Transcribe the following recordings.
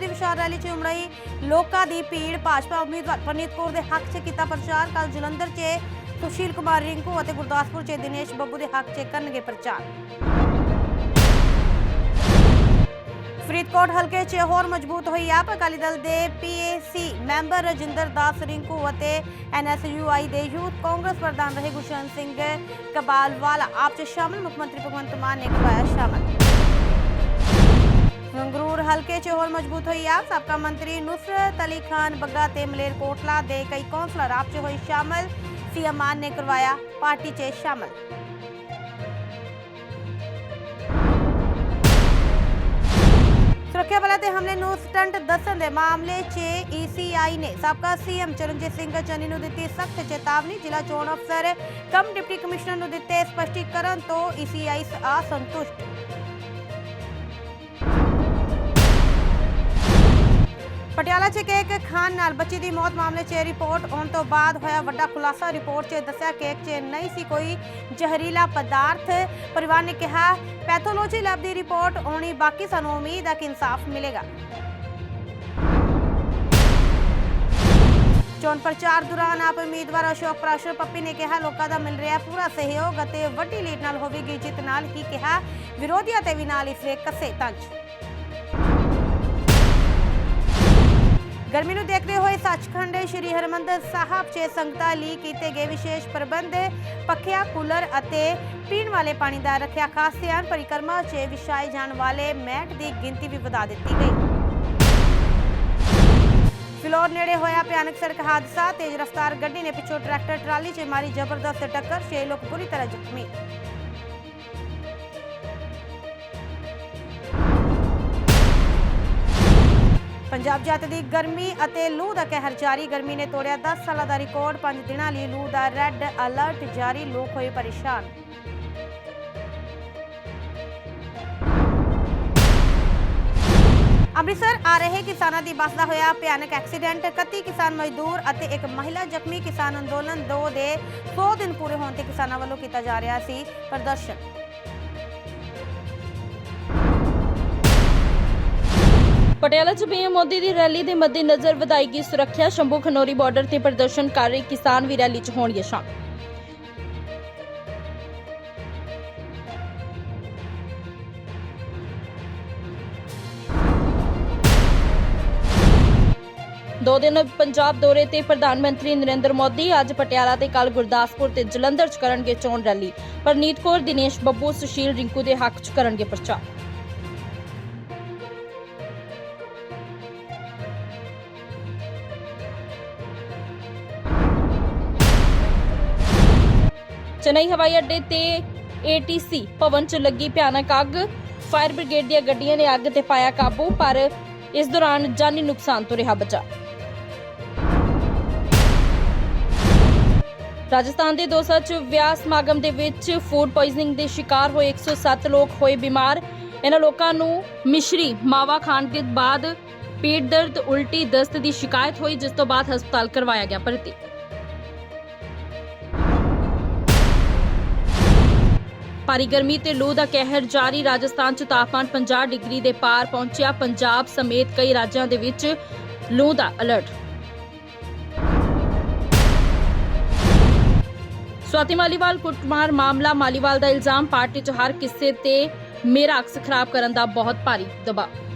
ਦੀ ਵਿਸ਼ਾਲ rally 'ਚ ਉਮੜੀ ਲੋਕਾਂ ਦੀ ਭੀੜ। ਭਾਜਪਾ ਉਮੀਦਵਾਰ ਪਰਨੀਤ ਕੌਰ ਦੇ ਹੱਕ 'ਚ ਕੀਤਾ ਪ੍ਰਚਾਰ। ਕੱਲ ਜਲੰਧਰ 'ਚ ਸੁਸ਼ੀਲ ਕੁਮਾਰ ਰਿੰਕੂ ਅਤੇ ਗੁਰਦਾਸਪੁਰ 'ਚ ਦਿਨੇਸ਼ ਬੱਬੂ ਦੇ ਹੱਕ 'ਚ ਕਰਨਗੇ ਪ੍ਰਚਾਰ। ਫਰੀਦਕੋਟ ਹਲਕੇ 'ਚ ਹੋਰ ਮਜ਼ਬੂਤ ਹੋਈ ਆਪ ਅਕਾਲੀ ਦਲ ਦੇ ਪੀਏਸੀ ਮੈਂਬਰ ਰਜਿੰਦਰ ਦਾਸ ਰਿੰਕੂ ਅਤੇ ਐਨਐਸਯੂਆਈ ਦੇ ਯੂਥ ਕਾਂਗਰਸ ਪ੍ਰਧਾਨ ਰਹੇ ਗੁਸ਼ਨ ਸਿੰਘ ਕਬਾਲਵਾਲਾ ਆਪ 'ਚ ਸ਼ਾਮਲ। ਮੁੱਖ ਮੰਤਰੀ ਭਗਵੰਤ ਮਾਨ ਨੇ ਕਰਵਾਇਆ ਸ਼ਾਮਲ। ਸੰਗਰੂਰ ਹਲਕੇ 'ਚ ਹੋਰ ਮਜ਼ਬੂਤ ਹੋਈ ਆਪ ਸਾਬਕਾ ਮੰਤਰੀ ਨੁਸਰਤ ਅਲੀ ਖਾਨ ਬੱਗਾ ਤੇ ਮਲੇਰਕੋਟਲਾ ਦੇ ਕਈ ਕੌਂਸਲਰ ਆਪ 'ਚ ਹੋਏ ਸ਼ਾਮਲ। ਸੀਐਮ ਮਾਨ ਨੇ ਕਰਵਾਇਆ, ਪਾਰਟੀ 'ਚ ਸ਼ਾਮਲ। ਸੁਰੱਖਿਆ ਬਲਾਂ ਦੇ ਹਮਲੇ ਨੂੰ ਸਟੰਟ ਦੱਸਣ ਦੇ ਮਾਮਲੇ 'ਚ ਈਸੀਆਈ ਨੇ ਸਾਬਕਾ ਸੀਐਮ ਚਰਨਜੀਤ ਸਿੰਘ ਚੰਨੀ ਨੂੰ ਦਿੱਤੀ ਸਖਤ ਚੇਤਾਵਨੀ। ਜ਼ਿਲ੍ਹਾ ਚੋਣ ਅਫਸਰ, ਕਮ ਡਿਪਟੀ ਕਮਿਸ਼ਨਰ ਨੂੰ ਦਿੱਤੇ ਸਪਸ਼ਟੀਕਰਨ ਤੋਂ ਈਸੀਆਈ ਅਸੰਤੁਸ਼ਟ। ਪਟਿਆਲਾ 'ਚ ਕੇਕ ਖਾਨ ਨਾਲ ਬੱਚੀ ਦੀ ਮੌਤ ਮਾਮਲੇ 'ਚ ਰਿਪੋਰਟ ਆਉਣ ਤੋਂ ਬਾਅਦ ਹੋਇਆ ਵੱਡਾ ਖੁਲਾਸਾ। ਰਿਪੋਰਟ 'ਚ ਦੱਸਿਆ ਕੇਕ 'ਚ ਨਹੀਂ ਸੀ ਕੋਈ ਜ਼ਹਿਰੀਲਾ ਪਦਾਰਥ। ਪਰਿਵਾਰ ਨੇ ਕਿਹਾ, ਪੈਥੋਲੋਜੀ ਲੈਬ ਦੀ ਰਿਪੋਰਟ ਆਉਣੀ ਬਾਕੀ ਸਾਨੂੰ ਉਮੀਦ ਹੈ ਕਿ ਇਨਸਾਫ ਮਿਲੇਗਾ। ਚੋਣ ਪ੍ਰਚਾਰ ਦੌਰਾਨ ਆਪ ਉਮੀਦਵਾਰ ਅਸ਼ੋਕ ਪ੍ਰਾਸ਼ਰ ਪੱਪੀ ਨੇ ਕਿਹਾ, ਲੋਕਾਂ ਦਾ ਮਿਲ ਰਿਹਾ ਪੂਰਾ ਸਹਿਯੋਗ ਅਤੇ ਵੱਡੀ ਲੀਡ ਨਾਲ ਹੋਵੇਗੀ ਜਿੱਤ। ਨਾਲ ਹੀ ਕਿਹਾ, ਵਿਰੋਧੀਆਂ ਤੇ ਵੀ ਨਾਲ ਇਸ ਦੇ ਕੱਸੇ ਤੰਜ। ਗਰਮੀ ਨੂੰ ਦੇਖਦੇ ਹੋਏ ਸੱਚਖੰਡ ਸ੍ਰੀ ਹਰਮੰਦਰ ਸਾਹਿਬ 'ਚ ਸੰਗਤਾਂ ਲਈ ਕੀਤੇ ਗਏ ਵਿਸ਼ੇਸ਼ ਪ੍ਰਬੰਧ, ਪੱਖਿਆਂ, ਕੂਲਰ ਅਤੇ ਪੀਣ ਵਾਲੇ ਪਾਣੀ ਦਾ ਰੱਖਿਆ ਖਾਸ ਧਿਆਨ, ਪਰਿਕਰਮਾ 'ਚ ਵਿਛਾਏ ਜਾਣ ਵਾਲੇ ਮੈਟ ਦੀ ਗਿਣਤੀ ਵੀ ਵਧਾ ਦਿੱਤੀ ਗਈ। ਫਿਲੌਰ ਨੇੜੇ ਹੋਇਆ ਭਿਆਨਕ ਸੜਕ ਹਾਦਸਾ, ਤੇਜ਼ ਰਫ਼ਤਾਰ ਗੱਡੀ ਨੇ ਪਿੱਛੋਂ ਟਰੈਕਟਰ ਟਰਾਲੀ 'ਚ ਮਾਰੀ ਜ਼ਬਰਦਸਤ ਟੱਕਰ 6 ਲੋਕ ਬੁਰੀ ਤਰ੍ਹਾਂ ਜ਼ਖਮੀ। ਪੰਜਾਬ ਜੱਤ ਦੀ ਗਰਮੀ ਅਤੇ ਲੂ ਦਾ ਕਹਿਰ ਜਾਰੀ। ਗਰਮੀ ਨੇ ਤੋੜਿਆ 10 ਸਾਲਾਂ ਦਾ ਰਿਕਾਰਡ 5 ਦਿਨਾਂ ਲਈ ਲੂ ਦਾ ਰੈੱਡ ਅਲਰਟ ਜਾਰੀ, ਲੋਕ ਹੋਏ ਪਰੇਸ਼ਾਨ। ਅੰਮ੍ਰਿਤਸਰ ਆ ਰਹੇ ਕਿਸਾਨਾਂ ਦੀ ਬੱਸ ਦਾ ਹੋਇਆ ਭਿਆਨਕ ਐਕਸੀਡੈਂਟ। 31 ਕਿਸਾਨ ਮਜ਼ਦੂਰ ਅਤੇ ਇੱਕ ਮਹਿਲਾ ਜ਼ਖਮੀ। ਕਿਸਾਨ ਅੰਦੋਲਨ 2 ਦੇ 100 ਦਿਨ ਪੂਰੇ ਹੋਣ ਤੇ ਕਿਸਾਨਾਂ ਵੱਲੋਂ ਕੀਤਾ ਜਾ ਰਿਹਾ ਸੀ ਪ੍ਰਦਰਸ਼ਨ। ਪਟਿਆਲਾ 'ਚ ਪੀਐਮ ਮੋਦੀ ਦੀ ਰੈਲੀ ਦੇ ਮੱਦੇਨਜ਼ਰ ਵਧਾਈ ਗਈ ਸੁਰੱਖਿਆ। ਸ਼ੰਭੂ ਖਨੌਰੀ ਬਾਰਡਰ ਤੇ ਪ੍ਰਦਰਸ਼ਨ ਕਰ ਰਹੇ ਕਿਸਾਨ ਵੀ ਰੈਲੀ 'ਚ ਹੋਣਗੇ ਸ਼ਾਮਲ। ਦੋ ਦਿਨ ਪੰਜਾਬ ਦੌਰੇ ਤੇ ਪ੍ਰਧਾਨ ਮੰਤਰੀ ਨਰਿੰਦਰ ਮੋਦੀ ਅੱਜ ਪਟਿਆਲਾ ਤੇ ਕੱਲ ਗੁਰਦਾਸਪੁਰ ਤੇ ਜਲੰਧਰ 'ਚ ਕਰਨਗੇ ਚੋਣ ਰੈਲੀ। ਪਰਨੀਤ ਕੌਰ, ਦਿਨੇਸ਼ ਬੱਬੂ, ਸੁਸ਼ੀਲ ਰਿੰਕੂ ਦੇ ਹੱਕ 'ਚ ਕਰਨਗੇ ਪ੍ਰਚਾਰ। ਚੇਨਈ ਹਵਾਈ ਅੱਡੇ ਤੇ ਏਟੀਸੀ ਭਵਨ 'ਚ ਲੱਗੀ ਭਿਆਨਕ ਅੱਗ। ਫਾਇਰ ਬ੍ਰਿਗੇਡ ਦੀਆਂ ਗੱਡੀਆਂ ਨੇ ਅੱਗ ਤੇ ਪਾਇਆ ਕਾਬੂ, ਪਰ ਇਸ ਦੌਰਾਨ ਜਾਨੀ ਨੁਕਸਾਨ ਤੋਂ ਰਿਹਾ ਬਚਾ। ਰਾਜਸਥਾਨ ਦੇ ਦੋਸਾ 'ਚ ਵਿਆਹ ਸਮਾਗਮ ਦੇ ਵਿੱਚ ਫੂਡ ਪੋਇਜ਼ਨਿੰਗ ਦੇ ਸ਼ਿਕਾਰ ਹੋਏ 107 ਲੋਕ ਹੋਏ ਬਿਮਾਰ। ਇਹਨਾਂ ਲੋਕਾਂ ਨੂੰ ਮਿਸ਼ਰੀ ਮਾਵਾ ਖਾਣ ਦੇ ਬਾਅਦ ਪੇਟ ਦਰਦ, ਉਲਟੀ ਦਸਤ ਦੀ ਸ਼ਿਕਾਇਤ ਹੋਈ, ਜਿਸ ਤੋਂ ਬਾਅਦ ਹਸਪਤਾਲ ਕਰਵਾਇਆ ਗਿਆ ਭਰਤੀ। ਭਾਰੀ ਗਰਮੀ ਤੇ ਲੂ ਦਾ ਕਹਿਰ ਜਾਰੀ। ਰਾਜਸਥਾਨ 'ਚ ਤਾਪਮਾਨ 50 ਡਿਗਰੀ ਦੇ ਪਾਰ ਪਹੁੰਚਿਆ। ਪੰਜਾਬ ਸਮੇਤ ਕਈ ਰਾਜਾਂ ਦੇ ਵਿੱਚ ਲੂ ਦਾ ਅਲਰਟ। ਸਵਾਤੀ ਮਾਲੀਵਾਲ, ਕੁੱਟਮਾਰ ਮਾਮਲਾ, ਮਾਲੀਵਾਲ ਦਾ ਇਲਜ਼ਾਮ, ਪਾਰਟੀ 'ਚ ਹਰ ਕਿਸੇ ਤੇ ਮੇਰਾ ਅਕਸ ਖਰਾਬ ਕਰਨ ਦਾ ਬਹੁਤ ਭਾਰੀ ਦਬਾਅ।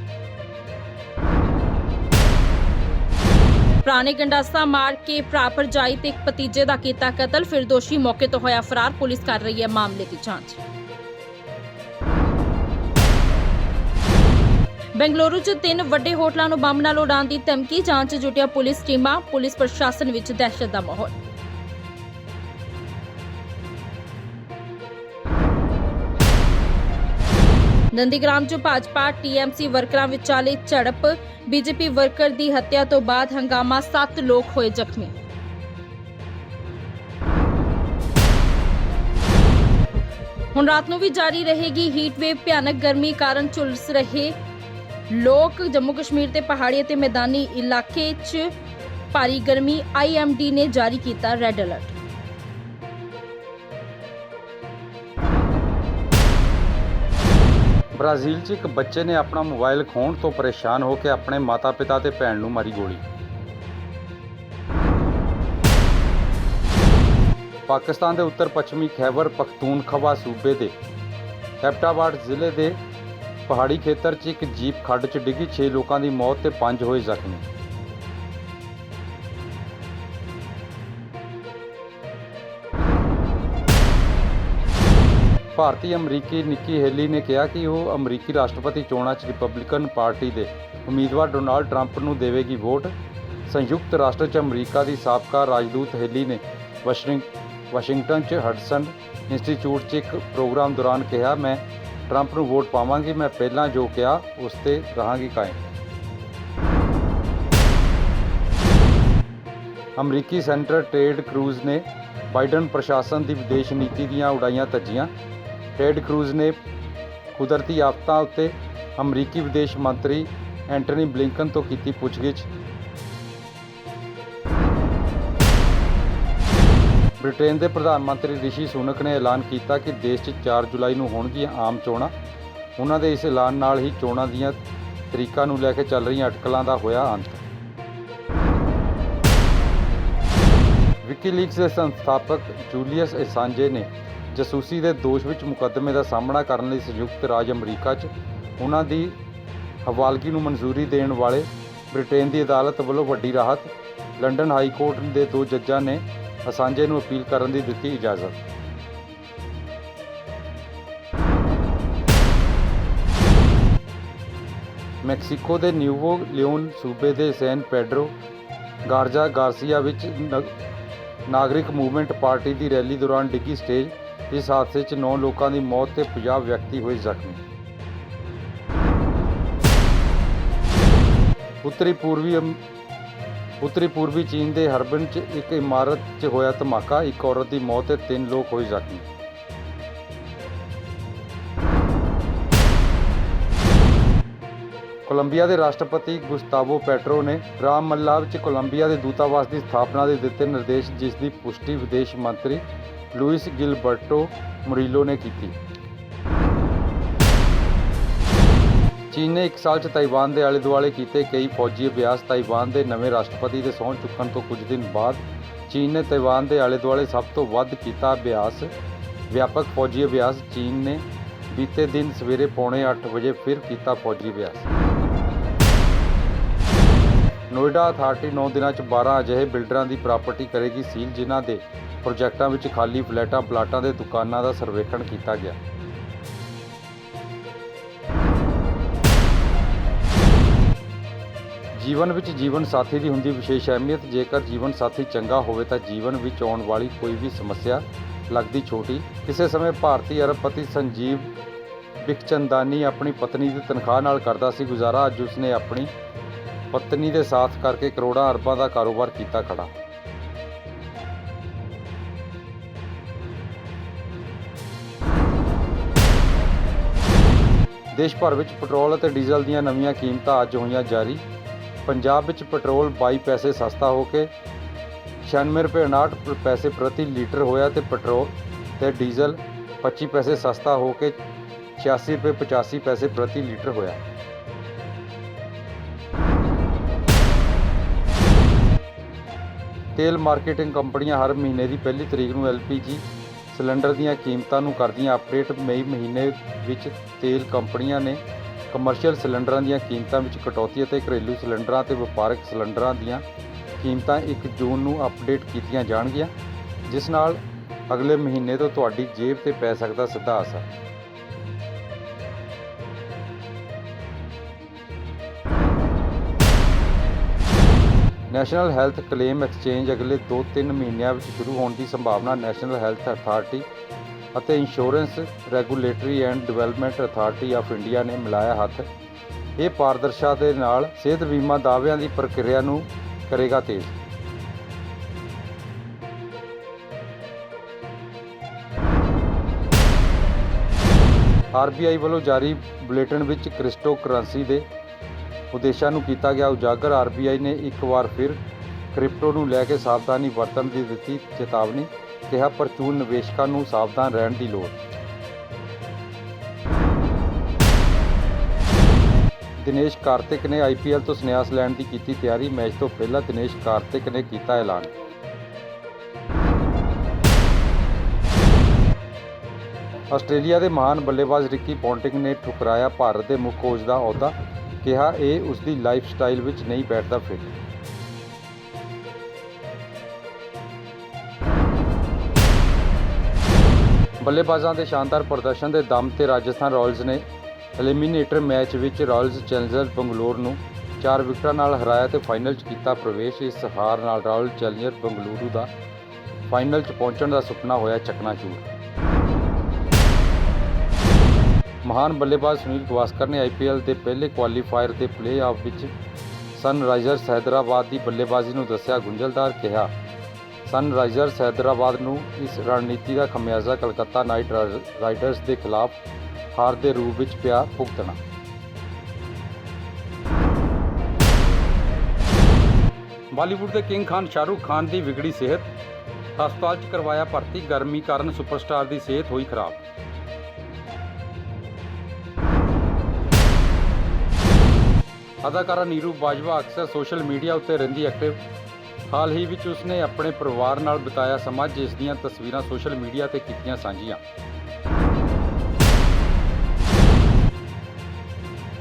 ਭਰਾ ਨੇ ਗੰਡਾਸਾ ਮਾਰ ਕੇ ਭਰਾ ਭਰਜਾਈ ਤੇ ਇੱਕ ਭਤੀਜੇ ਦਾ ਕੀਤਾ ਕਤਲ, ਫਿਰ ਦੋਸ਼ੀ ਮੌਕੇ ਤੋਂ ਹੋਇਆ ਫਰਾਰ, ਪੁਲਿਸ ਕਰ ਰਹੀ ਹੈ ਮਾਮਲੇ ਦੀ ਜਾਂਚ। ਬੈਂਗਲੁਰੂ 'ਚ ਤਿੰਨ ਵੱਡੇ ਹੋਟਲਾਂ ਨੂੰ ਬੰਬ ਨਾਲ ਉਡਾਉਣ ਦੀ ਧਮਕੀ, ਜਾਂਚ 'ਚ ਜੁਟਿਆ ਪੁਲਿਸ ਟੀਮਾਂ, ਪੁਲਿਸ ਪ੍ਰਸ਼ਾਸਨ ਵਿੱਚ ਦਹਿਸ਼ਤ ਦਾ ਮਾਹੌਲ। ਨੰਦੀਗ੍ਰਾਮ 'ਚ ਭਾਜਪਾ ਟੀਐਮਸੀ ਵਰਕਰਾਂ ਵਿਚਾਲੇ ਝੜਪ ਬੀਜੇਪੀ ਵਰਕਰ ਦੀ ਹੱਤਿਆ ਤੋਂ ਬਾਅਦ ਹੰਗਾਮਾ 7 ਲੋਕ ਹੋਏ ਜ਼ਖਮੀ। ਹੁਣ ਰਾਤ ਨੂੰ ਵੀ ਜਾਰੀ ਰਹੇਗੀ ਹੀਟ ਵੇਵ ਭਿਆਨਕ ਗਰਮੀ ਕਾਰਨ ਝੁਲਸ ਰਹੇ ਲੋਕ। ਜੰਮੂ ਕਸ਼ਮੀਰ ਤੇ ਪਹਾੜੀ ਅਤੇ ਮੈਦਾਨੀ ਇਲਾਕੇ 'ਚ ਭਾਰੀ ਗਰਮੀ ਆਈਐਮਡੀ ਨੇ ਜਾਰੀ ਕੀਤਾ ਰੈੱਡ ਅਲਰਟ ਬ੍ਰਾਜ਼ੀਲ 'ਚ ਇੱਕ ਬੱਚੇ ਨੇ ਆਪਣਾ ਮੋਬਾਈਲ ਖੋਹਣ ਤੋਂ ਪਰੇਸ਼ਾਨ ਹੋ ਕੇ ਆਪਣੇ ਮਾਤਾ-ਪਿਤਾ ਤੇ ਭੈਣ ਨੂੰ ਮਾਰੀ ਗੋਲੀ। ਪਾਕਿਸਤਾਨ ਦੇ ਉੱਤਰ ਪੱਛਮੀ ਖੈਬਰ ਪਖਤੂਨਖਵਾ ਸੂਬੇ ਦੇ ਐਬਟਾਬਾਦ ਜ਼ਿਲ੍ਹੇ ਦੇ ਪਹਾੜੀ ਖੇਤਰ 'ਚ ਇੱਕ ਜੀਪ ਖੱਡ 'ਚ ਡਿੱਗੀ 6 ਲੋਕਾਂ ਦੀ ਮੌਤ ਤੇ 5 ਹੋਏ ਜ਼ਖਮੀ। ਭਾਰਤੀ ਅਮਰੀਕੀ ਨਿੱਕੀ ਹੇਲੀ ਨੇ ਕਿਹਾ ਕਿ ਉਹ ਅਮਰੀਕੀ ਰਾਸ਼ਟਰਪਤੀ ਚੋਣਾਂ 'ਚ ਰਿਪਬਲਿਕਨ ਪਾਰਟੀ ਦੇ ਉਮੀਦਵਾਰ ਡੋਨਾਲਡ ਟਰੰਪ ਨੂੰ ਦੇਵੇਗੀ ਵੋਟ। ਸੰਯੁਕਤ ਰਾਸ਼ਟਰ 'ਚ ਅਮਰੀਕਾ ਦੀ ਸਾਬਕਾ ਰਾਜਦੂਤ ਹੇਲੀ ਨੇ ਵਾਸ਼ਿੰਗ- ਵਾਸ਼ਿੰਗਟਨ 'ਚ ਹਡਸਨ ਇੰਸਟੀਚਿਊਟ 'ਚ ਇੱਕ ਪ੍ਰੋਗਰਾਮ ਦੌਰਾਨ ਕਿਹਾ, ਮੈਂ ਟਰੰਪ ਨੂੰ ਵੋਟ ਪਾਵਾਂਗੀ। ਮੈਂ ਪਹਿਲਾਂ ਜੋ ਕਿਹਾ, ਉਸ ਤੇ ਰਹਾਂਗੀ ਕਾਇਮ। ਅਮਰੀਕੀ ਸੈਂਟਰ ਟੇਡ ਕਰੂਜ਼ ਨੇ ਬਾਈਡਨ ਪ੍ਰਸ਼ਾਸਨ ਦੀ ਵਿਦੇਸ਼ ਨੀਤੀ ਦੀਆਂ ਉਡਾਈਆਂ ਧੱਜੀਆਂ ਟੇਡ ਕਰੂਜ਼ ਨੇ ਕੁਦਰਤੀ ਆਫਤਾਂ ਉੱਤੇ ਅਮਰੀਕੀ ਵਿਦੇਸ਼ ਮੰਤਰੀ ਐਂਟਨੀ ਬਲਿੰਕਨ ਤੋਂ ਕੀਤੀ ਪੁੱਛਗਿੱਛ। ਬ੍ਰਿਟੇਨ ਦੇ ਪ੍ਰਧਾਨ ਮੰਤਰੀ ਰਿਸ਼ੀ ਸੁਨਕ ਨੇ ਐਲਾਨ ਕੀਤਾ ਕਿ ਦੇਸ਼ 'ਚ 4 ਜੁਲਾਈ ਨੂੰ ਹੋਣਗੀਆਂ ਆਮ ਚੋਣਾਂ। ਉਹਨਾਂ ਦੇ ਇਸ ਐਲਾਨ ਨਾਲ ਹੀ ਚੋਣਾਂ ਦੀਆਂ ਤਰੀਕਾਂ ਨੂੰ ਲੈ ਕੇ ਚੱਲ ਰਹੀਆਂ ਅਟਕਲਾਂ ਦਾ ਹੋਇਆ ਅੰਤ। ਵਿਕੀਲੀਕਸ ਦੇ ਸੰਸਥਾਪਕ ਜੂਲੀਅਸ ਐਸਾਂਜੇ ਨੇ ਜਸੂਸੀ ਦੇ ਦੋਸ਼ ਵਿੱਚ ਮੁਕੱਦਮੇ ਦਾ ਸਾਹਮਣਾ ਕਰਨ ਲਈ ਸੰਯੁਕਤ ਰਾਜ ਅਮਰੀਕਾ 'ਚ ਉਹਨਾਂ ਦੀ ਹਵਾਲਗੀ ਨੂੰ ਮਨਜ਼ੂਰੀ ਦੇਣ ਵਾਲੇ ਬ੍ਰਿਟੇਨ ਦੀ ਅਦਾਲਤ ਵੱਲੋਂ ਵੱਡੀ ਰਾਹਤ, ਲੰਡਨ ਹਾਈ ਕੋਰਟ ਦੇ ਦੋ ਜੱਜਾਂ ਨੇ ਅਸਾਂਜੇ ਨੂੰ ਅਪੀਲ ਕਰਨ ਦੀ ਦਿੱਤੀ ਇਜਾਜ਼ਤ। ਮੈਕਸੀਕੋ ਦੇ ਨਿਊਵੋ ਲਿਓਨ ਸੂਬੇ ਦੇ ਸੈਨ ਪੈਡਰੋ ਗਾਰਜਾ ਗਾਰਸੀਆ ਵਿੱਚ ਨਾਗਰਿਕ ਮੂਵਮੈਂਟ ਪਾਰਟੀ ਦੀ ਰੈਲੀ ਦੌਰਾਨ ਡਿੱਗੀ ਸਟੇਜ ਇਸ ਹਾਦਸੇ 'ਚ 9 ਲੋਕਾਂ ਦੀ ਮੌਤ ਤੇ 50 ਵਿਅਕਤੀ ਹੋਏ ਜ਼ਖਮੀ। ਉੱਤਰੀ ਪੂਰਬੀ ਉੱਤਰੀ ਪੂਰਬੀ ਚੀਨ ਦੇ ਹਰਬਨ 'ਚ ਇੱਕ ਇਮਾਰਤ 'ਚ ਹੋਇਆ ਧਮਾਕਾ। ਇੱਕ ਔਰਤ ਦੀ ਮੌਤ ਤੇ ਤਿੰਨ ਲੋਕ ਹੋਏ ਜ਼ਖਮੀ। ਕੋਲੰਬੀਆ ਦੇ ਰਾਸ਼ਟਰਪਤੀ ਗੁਸਤਾਵੋ ਪੈਟਰੋ ਨੇ ਰਾਮ ਰਾਮਮੱਲਾ ਵਿੱਚ ਕੋਲੰਬੀਆ ਦੇ ਦੂਤਾਵਾਸ ਦੀ ਸਥਾਪਨਾ ਦੇ ਦਿੱਤੇ ਨਿਰਦੇਸ਼, ਜਿਸ ਦੀ ਪੁਸ਼ਟੀ ਵਿਦੇਸ਼ ਮੰਤਰੀ ਲੂਇਸ ਗਿਲਬਰਟੋ ਮੁਰੀਲੋ ਨੇ ਕੀਤੀ। ਚੀਨ ਨੇ ਇੱਕ ਸਾਲ 'ਚ ਤਾਈਵਾਨ ਦੇ ਆਲੇ-ਦੁਆਲੇ ਕੀਤੇ ਕਈ ਫੌਜੀ ਅਭਿਆਸ। ਤਾਈਵਾਨ ਦੇ ਨਵੇਂ ਰਾਸ਼ਟਰਪਤੀ ਦੇ ਸਹੁੰ ਚੁੱਕਣ ਤੋਂ ਕੁਝ ਦਿਨ ਬਾਅਦ ਚੀਨ ਨੇ ਤਾਈਵਾਨ ਦੇ ਆਲੇ-ਦੁਆਲੇ ਸਭ ਤੋਂ ਵੱਧ ਕੀਤਾ ਅਭਿਆਸ। ਵਿਆਪਕ ਫੌਜੀ ਅਭਿਆਸ ਚੀਨ ਨੇ ਬੀਤੇ ਦਿਨ ਸਵੇਰੇ ਪੌਣੇ 8 ਵਜੇ ਫਿਰ ਕੀਤਾ ਫੌਜੀ ਅਭਿਆਸ। ਨੋਇਡਾ ਅਥਾਰਟੀ 9 ਦਿਨਾਂ 'ਚ 12 ਅਜਿਹੇ ਬਿਲਡਰਾਂ ਦੀ ਪ੍ਰਾਪਰਟੀ ਕਰੇਗੀ ਸੀਲ ਜਿਨ੍ਹਾਂ ਦੇ ਪ੍ਰੋਜੈਕਟਾਂ ਵਿੱਚ ਖਾਲੀ ਫਲੈਟਾਂ, ਪਲਾਟਾਂ ਦੇ ਦੁਕਾਨਾਂ ਦਾ ਸਰਵੇਖਣ ਕੀਤਾ ਗਿਆ। ਜੀਵਨ ਵਿੱਚ ਜੀਵਨ ਸਾਥੀ ਦੀ ਹੁੰਦੀ ਵਿਸ਼ੇਸ਼ ਅਹਿਮੀਅਤ। ਜੇਕਰ ਜੀਵਨ ਸਾਥੀ ਚੰਗਾ ਹੋਵੇ ਤਾਂ ਜੀਵਨ ਵਿੱਚ ਆਉਣ ਵਾਲੀ ਕੋਈ ਵੀ ਸਮੱਸਿਆ ਲੱਗਦੀ ਛੋਟੀ। ਕਿਸੇ ਸਮੇਂ ਭਾਰਤੀ ਅਰਬਪਤੀ ਸੰਜੀਵ ਬਿਕਚੰਦਾਨੀ ਆਪਣੀ ਪਤਨੀ ਦੀ ਤਨਖਾਹ ਨਾਲ ਕਰਦਾ ਸੀ ਗੁਜ਼ਾਰਾ। ਅੱਜ ਉਸਨੇ ਆਪਣੀ ਪਤਨੀ ਦੇ ਸਾਥ ਕਰਕੇ ਕਰੋੜਾਂ ਅਰਬਾਂ ਦਾ ਕਾਰੋਬਾਰ ਕੀਤਾ ਖੜਾ। ਦੇਸ਼ ਭਰ ਵਿੱਚ ਪੈਟਰੋਲ ਅਤੇ ਡੀਜ਼ਲ ਦੀਆਂ ਨਵੀਆਂ ਕੀਮਤਾਂ ਅੱਜ ਹੋਈਆਂ ਜਾਰੀ। ਪੰਜਾਬ ਵਿੱਚ ਪੈਟਰੋਲ 22 ਪੈਸੇ ਸਸਤਾ ਹੋ ਕੇ 96 ਰੁਪਏ 59 ਪੈਸੇ ਪ੍ਰਤੀ ਲੀਟਰ ਹੋਇਆ ਤੇ ਪੈਟਰੋਲ ਤੇ ਡੀਜ਼ਲ 25 ਪੈਸੇ ਸਸਤਾ ਹੋ ਕੇ 86 ਰੁਪਏ 85 ਪੈਸੇ ਪ੍ਰਤੀ ਲੀਟਰ ਹੋਇਆ। ਤੇਲ ਮਾਰਕੀਟਿੰਗ ਕੰਪਨੀਆਂ ਹਰ ਮਹੀਨੇ ਦੀ ਪਹਿਲੀ ਤਰੀਕ ਨੂੰ ਐਲਪੀਜੀ ਸਿਲੰਡਰ ਦੀਆਂ ਕੀਮਤਾਂ ਨੂੰ ਕਰਦੀਆਂ ਅਪਡੇਟ ਮਈ ਮਹੀਨੇ ਵਿੱਚ ਤੇਲ ਕੰਪਨੀਆਂ ਨੇ ਕਮਰਸ਼ੀਅਲ ਸਿਲੰਡਰਾਂ ਦੀਆਂ ਕੀਮਤਾਂ ਵਿੱਚ ਕਟੌਤੀ ਅਤੇ ਘਰੇਲੂ ਸਿਲੰਡਰਾਂ ਅਤੇ ਵਪਾਰਕ ਸਿਲੰਡਰਾਂ ਦੀਆਂ ਕੀਮਤਾਂ 1 ਜੂਨ ਨੂੰ ਅਪਡੇਟ ਕੀਤੀਆਂ ਜਾਣਗੀਆਂ, ਜਿਸ ਨਾਲ ਅਗਲੇ ਮਹੀਨੇ ਤੋਂ ਤੁਹਾਡੀ ਜੇਬ ਤੇ ਪੈ ਸਕਦਾ ਸਿੱਧਾ ਅਸਰ ਨੈਸ਼ਨਲ ਹੈਲਥ ਕਲੇਮ ਐਕਸਚੇਂਜ ਅਗਲੇ 2-3 ਮਹੀਨਿਆਂ ਵਿੱਚ ਸ਼ੁਰੂ ਹੋਣ ਦੀ ਸੰਭਾਵਨਾ ਨੈਸ਼ਨਲ ਹੈਲਥ ਅਥਾਰਟੀ ਅਤੇ insurance regulatory and development authority of India ਨੇ ਮਿਲਾਇਆ ਹੱਥ। ਇਹ ਪਾਰਦਰਸ਼ਤਾ ਦੇ ਨਾਲ ਸਿਹਤ ਬੀਮਾ ਦਾਅਵਿਆਂ ਦੀ ਪ੍ਰਕਿਰਿਆ ਨੂੰ ਕਰੇਗਾ ਤੇਜ਼। ਆਰਬੀਆਈ ਵੱਲੋਂ ਜਾਰੀ ਬੁਲੇਟਿਨ ਵਿੱਚ ਕ੍ਰਿਪਟੋ ਕਰੰਸੀ ਦੇ ਉਦੇਸ਼ਾਂ ਨੂੰ ਕੀਤਾ ਗਿਆ ਉਜਾਗਰ। ਆਰਬੀਆਈ ਨੇ ਇੱਕ ਵਾਰ ਫਿਰ ਕ੍ਰਿਪਟੋ ਨੂੰ ਲੈ ਕੇ ਸਾਵਧਾਨੀ ਵਰਤਣ ਦੀ ਦਿੱਤੀ ਚੇਤਾਵਨੀ, ਕਿਹਾ ਪ੍ਰਚੂਨ ਨਿਵੇਸ਼ਕਾਂ ਨੂੰ ਸਾਵਧਾਨ ਰਹਿਣ ਦੀ ਲੋੜ। ਦਿਨੇਸ਼ ਕਾਰਤਿਕ ਨੇ ਆਈਪੀਐਲ ਤੋਂ ਸੰਨਿਆਸ ਲੈਣ ਦੀ ਕੀਤੀ ਤਿਆਰੀ। ਮੈਚ ਤੋਂ ਪਹਿਲਾਂ ਦਿਨੇਸ਼ ਕਾਰਤਿਕ ਨੇ ਕੀਤਾ ਐਲਾਨ। ਆਸਟ੍ਰੇਲੀਆ ਦੇ ਮਹਾਨ ਬੱਲੇਬਾਜ਼ ਰਿੱਕੀ ਪੌਂਟਿੰਗ ਨੇ ਠੁਕਰਾਇਆ ਭਾਰਤ ਦੇ ਮੁੱਖ ਕੋਚ ਦਾ ਅਹੁਦਾ। ਕਿਹਾ, ਇਹ ਉਸ ਦੀ ਲਾਈਫ ਸਟਾਈਲ ਵਿੱਚ ਨਹੀਂ ਬੈਠਦਾ ਫਿੱਟ ਬੱਲੇਬਾਜ਼ਾਂ ਦੇ ਸ਼ਾਨਦਾਰ ਪ੍ਰਦਰਸ਼ਨ ਦੇ ਦਮ ਤੇ ਰਾਜਸਥਾਨ ਰਾਇਲਸ ਨੇ ਐਲੀਮੀਨੇਟਰ ਮੈਚ ਵਿੱਚ ਰਾਇਲਸ ਚੈਲੰਜਰਸ ਬੰਗਲੌਰ ਨੂੰ 4 ਵਿਕਟਾਂ ਨਾਲ ਹਰਾਇਆ ਤੇ ਫਾਈਨਲ 'ਚ ਕੀਤਾ ਪ੍ਰਵੇਸ਼। ਇਸ ਹਾਰ ਨਾਲ ਰਾਇਲ ਚੈਲੰਜਰ ਬੰਗਲੁਰੂ ਦਾ ਫਾਈਨਲ 'ਚ ਪਹੁੰਚਣ ਦਾ ਸੁਪਨਾ ਹੋਇਆ ਚਕਨਾਚੂਰ ਮਹਾਨ ਬੱਲੇਬਾਜ਼ ਸੁਨੀਲ ਗਵਾਸਕਰ ਨੇ ਆਈਪੀਐਲ ਦੇ ਪਹਿਲੇ ਕੁਆਲੀਫਾਇਰ ਦੇ ਪਲੇਆਫ ਵਿੱਚ ਸਨਰਾਈਜ਼ਰਸ ਹੈਦਰਾਬਾਦ ਦੀ ਬੱਲੇਬਾਜ਼ੀ ਨੂੰ ਦੱਸਿਆ, ਗੁੰਝਲਦਾਰ ਕਿਹਾ, ਸਨਰਾਈਜ਼ਰਸ ਹੈਦਰਾਬਾਦ ਨੂੰ ਇਸ ਰਣਨੀਤੀ ਦਾ ਖਮਿਆਜ਼ਾ ਕਲਕੱਤਾ ਨਾਈਟ ਰਾਈਡਰਸ ਦੇ ਖਿਲਾਫ ਹਾਰ ਦੇ ਰੂਪ ਵਿੱਚ ਪਿਆ ਭੁਗਤਣਾ। ਬਾਲੀਵੁੱਡ ਦੇ ਕਿੰਗ ਖਾਨ ਸ਼ਾਹਰੁਖ ਖਾਨ ਦੀ ਵਿਗੜੀ ਸਿਹਤ, ਹਸਪਤਾਲ 'ਚ ਕਰਵਾਇਆ ਭਰਤੀ, ਗਰਮੀ ਕਾਰਨ ਸੁਪਰਸਟਾਰ ਦੀ ਸਿਹਤ ਹੋਈ ਖਰਾਬ। ਅਦਾਕਾਰਾ ਨੀਰੂ ਬਾਜਵਾ ਅਕਸਰ ਸੋਸ਼ਲ ਮੀਡੀਆ ਉੱਤੇ ਰਹਿੰਦੀ ਐਕਟਿਵ ਹਾਲ ਹੀ ਵਿੱਚ ਉਸਨੇ ਆਪਣੇ ਪਰਿਵਾਰ ਨਾਲ ਬਿਤਾਇਆ ਸਮਾਂ, ਜਿਸ ਦੀਆਂ ਤਸਵੀਰਾਂ ਸੋਸ਼ਲ ਮੀਡੀਆ ਤੇ ਕੀਤੀਆਂ ਸਾਂਝੀਆਂ।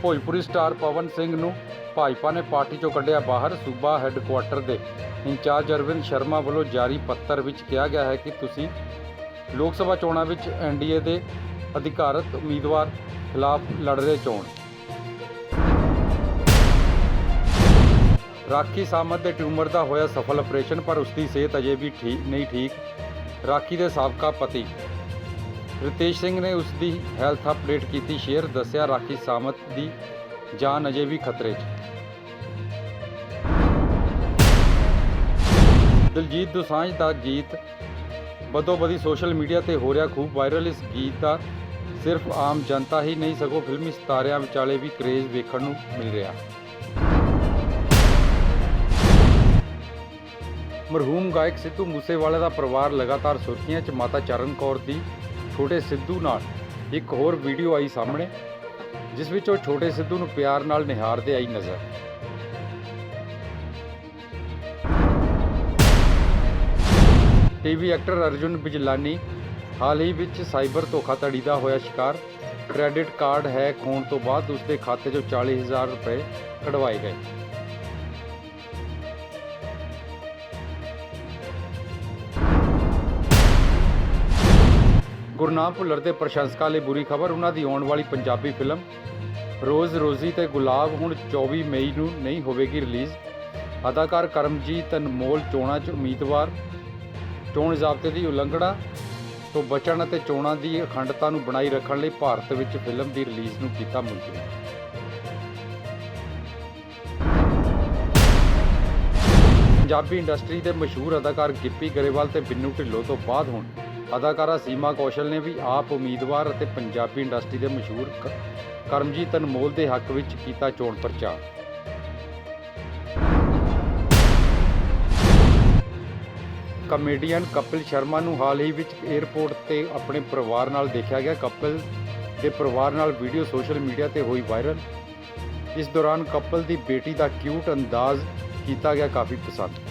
ਭੋਜਪੁਰੀ ਸਟਾਰ ਪਵਨ ਸਿੰਘ ਨੂੰ ਭਾਜਪਾ ਨੇ ਪਾਰਟੀ ਚੋਂ ਕੱਢਿਆ ਬਾਹਰ, ਸੂਬਾ ਹੈੱਡਕੁਆਰਟਰ ਦੇ। ਇੰਚਾਰਜ ਅਰਵਿੰਦ ਸ਼ਰਮਾ ਵੱਲੋਂ ਜਾਰੀ ਪੱਤਰ ਵਿੱਚ ਕਿਹਾ ਗਿਆ ਹੈ ਕਿ ਤੁਸੀਂ ਲੋਕ ਸਭਾ ਚੋਣਾਂ ਵਿੱਚ ਐਨਡੀਏ ਦੇ ਅਧਿਕਾਰਤ ਉਮੀਦਵਾਰ ਖਿਲਾਫ ਲੜ ਰਹੇ ਚੋਣ। ਰਾਖੀ ਸਾਮਤ ਦੇ ਟਿਊਮਰ ਦਾ ਹੋਇਆ ਸਫਲ ਆਪਰੇਸ਼ਨ, ਪਰ ਉਸ ਦੀ ਸਿਹਤ ਅਜੇ ਵੀ ਠੀਕ, ਨਹੀਂ ਠੀਕ। ਰਾਖੀ ਦੇ ਸਾਬਕਾ ਪਤੀ ਰਿਤੇਸ਼ ਸਿੰਘ ਨੇ ਉਸ ਦੀ ਹੈਲਥ ਅਪਡੇਟ ਕੀਤੀ। ਸ਼ੇਅਰ ਦੱਸਿਆ, ਰਾਖੀ ਸਾਮਤ ਦੀ ਜਾਨ ਅਜੇ ਵੀ ਖਤਰੇ 'ਚ। ਦਿਲਜੀਤ ਦੁਸਾਂਝ ਦਾ ਗੀਤ ਬਦੋ ਬਦੀ ਸੋਸ਼ਲ ਮੀਡੀਆ ਤੇ ਹੋ ਰਿਹਾ ਖੂਬ ਵਾਇਰਲ। ਇਸ ਗੀਤ ਦਾ ਸਿਰਫ ਆਮ ਜਨਤਾ ਹੀ ਨਹੀਂ, ਸਗੋਂ ਫਿਲਮੀ ਸਿਤਾਰਿਆਂ ਵਿਚਾਲੇ ਵੀ ਕਰੇਜ਼ ਵੇਖਣ ਨੂੰ ਮਿਲ ਰਿਹਾ। ਮਰਹੂਮ ਗਾਇਕ ਸਿੱਧੂ ਮੂਸੇਵਾਲੇ ਦਾ ਪਰਿਵਾਰ ਲਗਾਤਾਰ ਸੁਰਖੀਆਂ 'ਚ ਮਾਤਾ ਚਰਨ ਕੌਰ ਦੀ, ਛੋਟੇ ਸਿੱਧੂ ਨਾਲ। ਇੱਕ ਹੋਰ ਵੀਡੀਓ ਆਈ ਸਾਹਮਣੇ, ਜਿਸ ਵਿੱਚ ਉਹ ਛੋਟੇ ਸਿੱਧੂ ਨੂੰ ਪਿਆਰ ਨਾਲ ਨਿਹਾਰਦੇ ਆਈ ਨਜ਼ਰ। ਟੀਵੀ ਐਕਟਰ ਅਰਜੁਨ ਬਿਜਲਾਨੀ ਹਾਲ ਹੀ ਵਿੱਚ ਸਾਈਬਰ ਧੋਖਾਧੜੀ ਦਾ ਹੋਇਆ ਸ਼ਿਕਾਰ। ਕ੍ਰੈਡਿਟ ਕਾਰਡ ਹੈਕ ਹੋਣ ਤੋਂ ਬਾਅਦ ਉਸ ਦੇ ਖਾਤੇ 'ਚੋਂ 40000 ਰੁਪਏ ਕਢਵਾਏ ਗਏ। ਗੁਰਨਾਮ ਭੁੱਲਰ ਦੇ ਪ੍ਰਸ਼ੰਸਕਾਂ ਲਈ ਬੁਰੀ ਖਬਰ, ਉਹਨਾਂ ਦੀ ਆਉਣ ਵਾਲੀ ਪੰਜਾਬੀ ਫਿਲਮ ਰੋਜ਼ ਰੋਜ਼ੀ ਤੇ ਗੁਲਾਬ ਹੁਣ 24 ਮਈ ਨੂੰ ਨਹੀਂ ਹੋਵੇਗੀ ਰਿਲੀਜ਼। ਅਦਾਕਾਰ ਕਰਮਜੀਤ ਅਨਮੋਲ ਚੋਣਾਂ 'ਚ ਉਮੀਦਵਾਰ। ਚੋਣ ਜ਼ਾਬਤੇ ਦੀ ਉਲੰਘਣਾ ਤੋਂ ਬਚਣ ਅਤੇ ਚੋਣਾਂ ਦੀ ਅਖੰਡਤਾ ਨੂੰ ਬਣਾਈ ਰੱਖਣ ਲਈ ਭਾਰਤ ਵਿੱਚ ਫਿਲਮ ਦੀ ਰਿਲੀਜ਼ ਨੂੰ ਕੀਤਾ ਮੁਲਤਵੀ ਪੰਜਾਬੀ ਇੰਡਸਟਰੀ ਦੇ ਮਸ਼ਹੂਰ ਅਦਾਕਾਰ ਗਿੱਪੀ ਗਰੇਵਾਲ ਤੇ ਬਿੰਨੂ ਢਿੱਲੋਂ ਤੋਂ ਬਾਅਦ ਹੁਣ ਅਦਾਕਾਰਾ ਸੀਮਾ ਕੌਸ਼ਲ ਨੇ ਵੀ ਆਪ ਉਮੀਦਵਾਰ ਅਤੇ ਪੰਜਾਬੀ ਇੰਡਸਟਰੀ ਦੇ ਮਸ਼ਹੂਰ ਕਰਮਜੀਤ ਅਨਮੋਲ ਦੇ ਹੱਕ ਵਿੱਚ ਕੀਤਾ ਚੋਣ ਪ੍ਰਚਾਰ। ਕਮੇਡੀਅਨ ਕਪਿਲ ਸ਼ਰਮਾ ਨੂੰ ਹਾਲ ਹੀ ਵਿੱਚ 에ਅਰਪੋਰਟ ਤੇ ਆਪਣੇ ਪਰਿਵਾਰ ਨਾਲ ਦੇਖਿਆ ਗਿਆ। ਕਪਿਲ ਦੇ ਪਰਿਵਾਰ ਨਾਲ ਵੀਡੀਓ ਸੋਸ਼ਲ ਮੀਡੀਆ ਤੇ ਹੋਈ ਵਾਇਰਲ। ਇਸ ਦੌਰਾਨ ਕਪਲ ਦੀ ਬੇਟੀ ਦਾ ਕਿਊਟ ਅੰਦਾਜ਼ ਕੀਤਾ ਗਿਆ, ਕਾਫੀ ਪਸੰਦ।